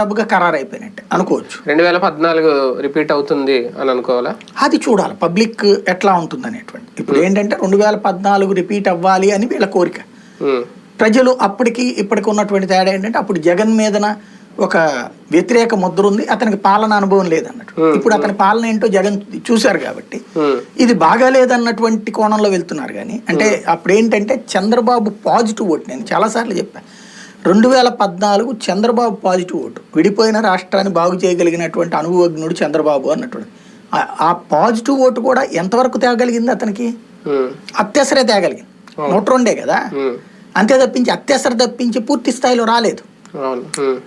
డబ్బుగా ఖరారు అయిపోయినట్టే అనుకోవచ్చు. రెండు వేల పద్నాలుగు రిపీట్ అవుతుంది అని అనుకోవాలా? అది చూడాలి. పబ్లిక్ ఎట్లా ఉంటుంది అనేటువంటి ఇప్పుడు ఏంటంటే రెండు వేల పద్నాలుగు రిపీట్ అవ్వాలి అని వీళ్ళ కోరిక. ఉమ్, ప్రజలు అప్పటికి ఇప్పటికి ఉన్నటువంటి తేడా ఏంటంటే అప్పుడు జగన్ మీదన ఒక వ్యతిరేక ముద్ర ఉంది. అతనికి పాలన అనుభవం లేదన్నట్టు. ఇప్పుడు అతని పాలన ఏంటో జగన్ చూశారు కాబట్టి ఇది బాగాలేదన్నటువంటి కోణంలో వెళ్తున్నారు కానీ అంటే అప్పుడు ఏంటంటే చంద్రబాబు పాజిటివ్ ఓటు. నేను చాలాసార్లు చెప్పాను రెండు వేల పద్నాలుగు చంద్రబాబు పాజిటివ్ ఓటు. విడిపోయిన రాష్ట్రాన్ని బాగు చేయగలిగినటువంటి అనుభవజ్ఞుడు చంద్రబాబు అన్నటువంటి ఆ- పాజిటివ్ ఓటు కూడా ఎంతవరకు తేగలిగింది అతనికి? ఉమ్, అత్యవసరే తేగలిగింది. నూట రెండే కదా? అంతే తప్పించి అత్యవసర తప్పించి పూర్తి స్థాయిలో రాలేదు.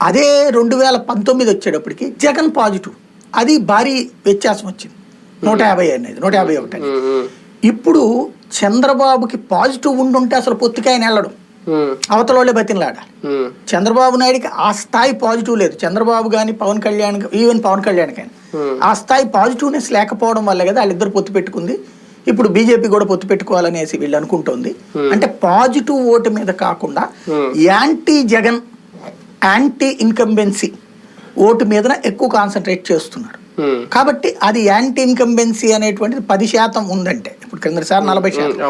అదే రెండు వేల పంతొమ్మిది వచ్చేటప్పటికి జగన్ పాజిటివ్. అది భారీ వ్యత్యాసం వచ్చింది. నూట యాభై అనేది నూట యాభై ఒకటి ఇప్పుడు చంద్రబాబుకి పాజిటివ్ ఉండుంటే అసలు పొత్తుకి ఆయన వెళ్ళడం. అవతల వాళ్ళే బతినలాడాలి చంద్రబాబు నాయుడికి ఆ స్థాయి పాజిటివ్ లేదు. చంద్రబాబు కానీ పవన్ కళ్యాణ్ ఈవెన్ పవన్ కళ్యాణ్ కానీ. ఆ స్థాయి పాజిటివ్నెస్ లేకపోవడం వల్ల కదా వాళ్ళిద్దరు పొత్తు పెట్టుకుంది. ఇప్పుడు బీజేపీ కూడా పొత్తు పెట్టుకోవాలనేసి వీళ్ళు అనుకుంటోంది. అంటే పాజిటివ్ ఓటు మీద కాకుండా. Anti Jagan anti incumbency vote మీదన ఎక్కువ కాన్సన్ట్రేట్ చేస్తున్నారు. కాబట్టి అది యాంటీ ఇన్కంబెన్సీ అనేటువంటిది పది శాతం ఉందంటే. ఇప్పుడు కిందసారి నలభై శాతం.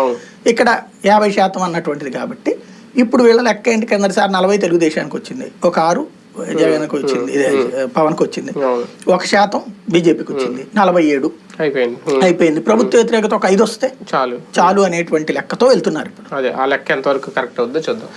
ఇక్కడ యాభై శాతం అన్నటువంటిది కాబట్టి ఇప్పుడు వీళ్ళ లెక్క ఏంటి? కిందసారి నలభై తెలుగుదేశానికి వచ్చింది. ఒక ఆరు జగన్కి వచ్చింది. ఇదే పవన్కి వచ్చింది. ఒక శాతం బీజేపీకి వచ్చింది. నలభై ఏడు అయిపోయింది. ప్రభుత్వ వ్యతిరేకత ఒక ఐదు వస్తే చాలు. చాలు అనేటువంటి లెక్కతో వెళ్తున్నారు ఇప్పుడు. అదే ఆ లెక్క ఎంతవరకు కరెక్ట్ అవుద్దో చూద్దాం.